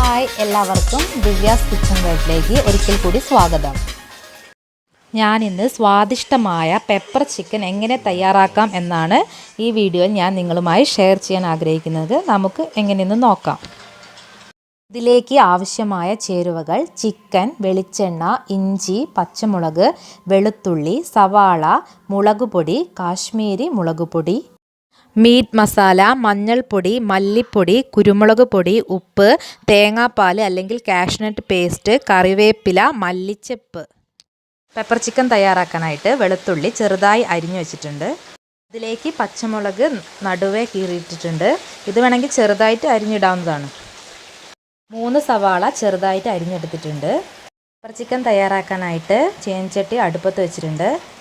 Hi എല്ലാവർക്കും Divya's kitchen വേൾഡിലേക്ക് ഒരിക്കൽ കൂടി സ്വാഗതം. ഞാൻ ഇന്ന് സ്വാദിഷ്ടമായ പെപ്പർ ചിക്കൻ എങ്ങനെ തയ്യാറാക്കാം എന്നാണ് ഈ വീഡിയോയിൽ ഞാൻ നിങ്ങളുമായി ഷെയർ ചെയ്യാൻ ആഗ്രഹിക്കുന്നത്. നമുക്ക് എങ്ങനെയെന്ന് നോക്കാം. ഇതിലേക്ക് ആവശ്യമായ ചേരുവകൾ ചിക്കൻ വെളിച്ചെണ്ണ ഇഞ്ചി പച്ചമുളക് വെളുത്തുള്ളി സവാള മുളകുപൊടി കാശ്മീരി മുളക് പൊടി മീറ്റ് മസാല മഞ്ഞൾപ്പൊടി മല്ലിപ്പൊടി കുരുമുളക് പൊടി ഉപ്പ് തേങ്ങാപ്പാൽ അല്ലെങ്കിൽ കാഷ്നട്ട് പേസ്റ്റ് കറിവേപ്പില മല്ലിച്ചെപ്പ്. പെപ്പർ ചിക്കൻ തയ്യാറാക്കാനായിട്ട് വെളുത്തുള്ളി ചെറുതായി അരിഞ്ഞു വെച്ചിട്ടുണ്ട്. ഇതിലേക്ക് പച്ചമുളക് നടുവേ കീറിയിട്ടിട്ടുണ്ട്. ഇത് വേണമെങ്കിൽ ചെറുതായിട്ട് അരിഞ്ഞിടാവുന്നതാണ്. മൂന്ന് സവാള ചെറുതായിട്ട് അരിഞ്ഞെടുത്തിട്ടുണ്ട്. പെപ്പർ ചിക്കൻ തയ്യാറാക്കാനായിട്ട് ചേഞ്ചട്ടി അടുപ്പത്ത് വെച്ചിട്ടുണ്ട്. ചട്ടി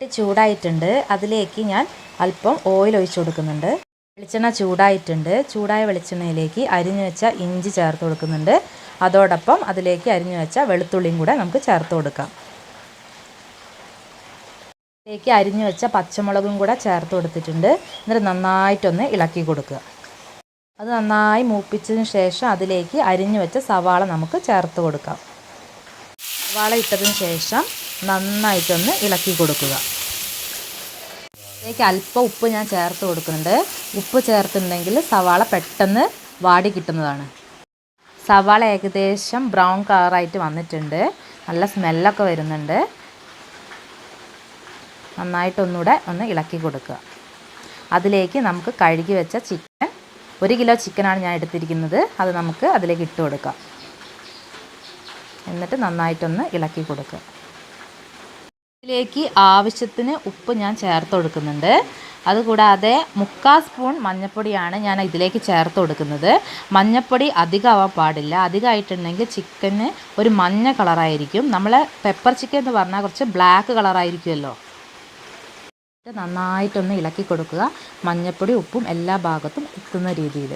ചൂടായിട്ടുണ്ട്. അതിലേക്ക് ഞാൻ അല്പം ഓയിൽ ഒഴിച്ചു കൊടുക്കുന്നുണ്ട്. വെളിച്ചെണ്ണ ചൂടായിട്ടുണ്ട്. ചൂടായ വെളിച്ചെണ്ണയിലേക്ക് അരിഞ്ഞു വെച്ച ഇഞ്ചി ചേർത്ത് കൊടുക്കുന്നുണ്ട്. അതോടൊപ്പം അതിലേക്ക് അരിഞ്ഞു വെച്ച വെളുത്തുള്ളിയും കൂടെ നമുക്ക് ചേർത്ത് കൊടുക്കാം. ഇതിലേക്ക് അരിഞ്ഞു വെച്ച പച്ചമുളകും കൂടെ ചേർത്ത് കൊടുത്തിട്ടുണ്ട്. എന്നിട്ട് നന്നായിട്ടൊന്ന് ഇളക്കി കൊടുക്കുക. അത് നന്നായി മൂപ്പിച്ചതിന് ശേഷം അതിലേക്ക് അരിഞ്ഞു വെച്ച സവാള നമുക്ക് ചേർത്ത് കൊടുക്കാം. സവാള ഇട്ടതിന് ശേഷം നന്നായിട്ടൊന്ന് ഇളക്കി കൊടുക്കുക. ഇതിലേക്ക് അല്പം ഉപ്പ് ഞാൻ ചേർത്ത് കൊടുക്കുന്നുണ്ട്. ഉപ്പ് ചേർത്തിട്ടുണ്ടെങ്കിൽ സവാള പെട്ടെന്ന് വാടി കിട്ടുന്നതാണ്. സവാള ഏകദേശം ബ്രൗൺ കളറായിട്ട് വന്നിട്ടുണ്ട്. നല്ല സ്മെല്ലൊക്കെ വരുന്നുണ്ട്. നന്നായിട്ടൊന്നുകൂടെ ഒന്ന് ഇളക്കി കൊടുക്കുക. അതിലേക്ക് നമുക്ക് കഴുകി വെച്ച ചിക്കൻ ഒരു കിലോ ചിക്കനാണ് ഞാൻ എടുത്തിരിക്കുന്നത്. അത് നമുക്ക് അതിലേക്ക് ഇട്ട് കൊടുക്കാം. എന്നിട്ട് നന്നായിട്ടൊന്ന് ഇളക്കി കൊടുക്കുക. ഇതിലേക്ക് ആവശ്യത്തിന് ഉപ്പ് ഞാൻ ചേർത്ത് കൊടുക്കുന്നുണ്ട്. അതുകൂടാതെ മുക്കാൽ സ്പൂൺ മഞ്ഞൾപ്പൊടിയാണ് ഞാൻ ഇതിലേക്ക് ചേർത്ത് കൊടുക്കുന്നത്. മഞ്ഞൾപ്പൊടി അധികമാവാൻ പാടില്ല. അധികമായിട്ടുണ്ടെങ്കിൽ ചിക്കന് ഒരു മഞ്ഞ കളറായിരിക്കും. നമ്മൾ പെപ്പർ ചിക്കൻ എന്ന് പറഞ്ഞാൽ കുറച്ച് ബ്ലാക്ക് കളറായിരിക്കുമല്ലോ. നന്നായിട്ടൊന്ന് ഇളക്കി കൊടുക്കുക. മഞ്ഞൾപ്പൊടി ഉപ്പും എല്ലാ ഭാഗത്തും എത്തുന്ന രീതിയിൽ.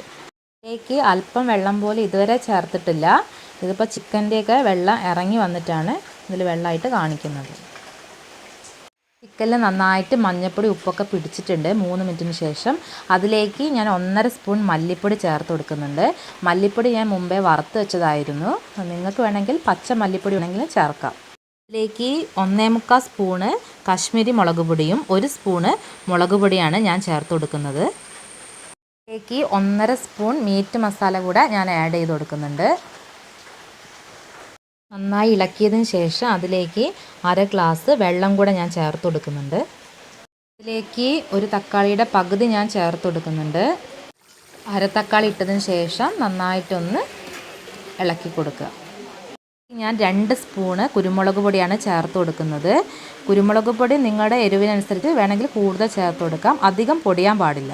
ഇതിലേക്ക് അല്പം വെള്ളം പോലെ ഇതുവരെ ചേർത്തിട്ടില്ല. ഇതിപ്പോൾ ചിക്കന്റെയൊക്കെ വെള്ളം ഇറങ്ങി വന്നിട്ടാണ് ഇതിൽ വെള്ളമായിട്ട് കാണിക്കുന്നത്. ചിക്കനിൽ നന്നായിട്ട് മഞ്ഞൾപ്പൊടി ഉപ്പൊക്കെ പിടിച്ചിട്ടുണ്ട്. മൂന്ന് മിനിറ്റിന് ശേഷം അതിലേക്ക് ഞാൻ ഒന്നര സ്പൂൺ മല്ലിപ്പൊടി ചേർത്ത് കൊടുക്കുന്നുണ്ട്. മല്ലിപ്പൊടി ഞാൻ മുമ്പേ വറുത്ത് വെച്ചതായിരുന്നു. നിങ്ങൾക്ക് വേണമെങ്കിൽ പച്ച മല്ലിപ്പൊടി വേണമെങ്കിൽ ചേർക്കാം. അതിലേക്ക് ഒന്നേ മുക്കാൽ സ്പൂണ് കാശ്മീരി മുളക് പൊടിയും ഒരു സ്പൂണ് മുളക് പൊടിയാണ് ഞാൻ ചേർത്ത് കൊടുക്കുന്നത്. അതിലേക്ക് ഒന്നര സ്പൂൺ മീറ്റ് മസാല കൂടെ ഞാൻ ആഡ് ചെയ്ത് കൊടുക്കുന്നുണ്ട്. നന്നായി ഇളക്കിയതിന് ശേഷം അതിലേക്ക് അര ഗ്ലാസ് വെള്ളം കൂടെ ഞാൻ ചേർത്ത് കൊടുക്കുന്നുണ്ട്. അതിലേക്ക് ഒരു തക്കാളിയുടെ പകുതി ഞാൻ ചേർത്ത് കൊടുക്കുന്നുണ്ട്. അര തക്കാളി ഇട്ടതിന് ശേഷം നന്നായിട്ടൊന്ന് ഇളക്കി കൊടുക്കുക. ഞാൻ രണ്ട് സ്പൂണ് കുരുമുളക് പൊടിയാണ് ചേർത്ത് കൊടുക്കുന്നത്. കുരുമുളക് പൊടി നിങ്ങളുടെ എരിവിനനുസരിച്ച് വേണമെങ്കിൽ കൂടുതൽ ചേർത്ത് കൊടുക്കാം. അധികം പൊടിയാൻ പാടില്ല.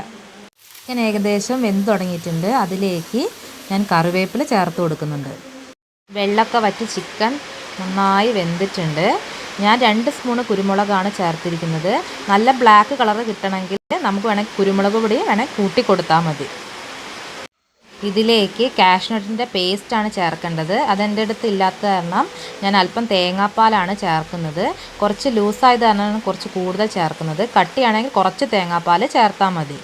ഞാൻ ഏകദേശം വെന്ത് തുടങ്ങിയിട്ടുണ്ട്. അതിലേക്ക് ഞാൻ കറിവേപ്പില ചേർത്ത് കൊടുക്കുന്നുണ്ട്. വെള്ളമൊക്കെ വറ്റി ചിക്കൻ നന്നായി വെന്തിട്ടുണ്ട്. ഞാൻ രണ്ട് സ്പൂണ് കുരുമുളകാണ് ചേർത്തിരിക്കുന്നത്. നല്ല ബ്ലാക്ക് കളർ കിട്ടണമെങ്കിൽ നമുക്ക് വേണമെങ്കിൽ കുരുമുളക് പൊടി വേണമെങ്കിൽ കൂട്ടി കൊടുത്താൽ മതി. ഇതിലേക്ക് കാഷ്നട്ടിന്റെ പേസ്റ്റാണ് ചേർക്കേണ്ടത്. അതെന്റെ അടുത്ത് ഇല്ലാത്ത കാരണം ഞാൻ അല്പം തേങ്ങാപ്പാലാണ് ചേർക്കുന്നത്. കുറച്ച് ലൂസായത് കാരണമാണ് കുറച്ച് കൂടുതൽ ചേർക്കുന്നത്. കട്ടിയാണെങ്കിൽ കുറച്ച് തേങ്ങാപ്പാൽ ചേർത്താൽ മതി.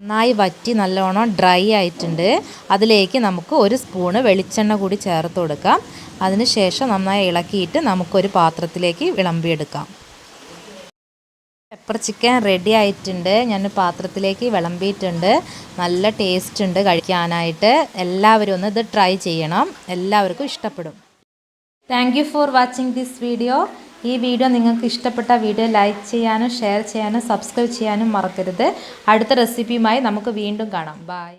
നന്നായി വറ്റി നല്ലോണം ഡ്രൈ ആയിട്ടുണ്ട്. അതിലേക്ക് നമുക്ക് ഒരു സ്പൂണ് വെളിച്ചെണ്ണ കൂടി ചേർത്ത് കൊടുക്കാം. അതിനുശേഷം നന്നായി ഇളക്കിയിട്ട് നമുക്കൊരു പാത്രത്തിലേക്ക് വിളമ്പിയെടുക്കാം. പെപ്പർ ചിക്കൻ റെഡി ആയിട്ടുണ്ട്. ഞാൻ പാത്രത്തിലേക്ക് വിളമ്പിയിട്ടുണ്ട്. നല്ല ടേസ്റ്റ് ഉണ്ട് കഴിക്കാനായിട്ട്. എല്ലാവരും ഒന്ന് ഇത് ട്രൈ ചെയ്യണം. എല്ലാവർക്കും ഇഷ്ടപ്പെടും. Thank for watching this video ഈ വീഡിയോ നിങ്ങൾക്ക് ഇഷ്ടപ്പെട്ട വീഡിയോ ലൈക്ക് ചെയ്യാനും ഷെയർ ചെയ്യാനും സബ്സ്ക്രൈബ് ചെയ്യാനും മറക്കരുത്. അടുത്ത റെസിപ്പിയുമായി നമുക്ക് വീണ്ടും കാണാം. ബൈ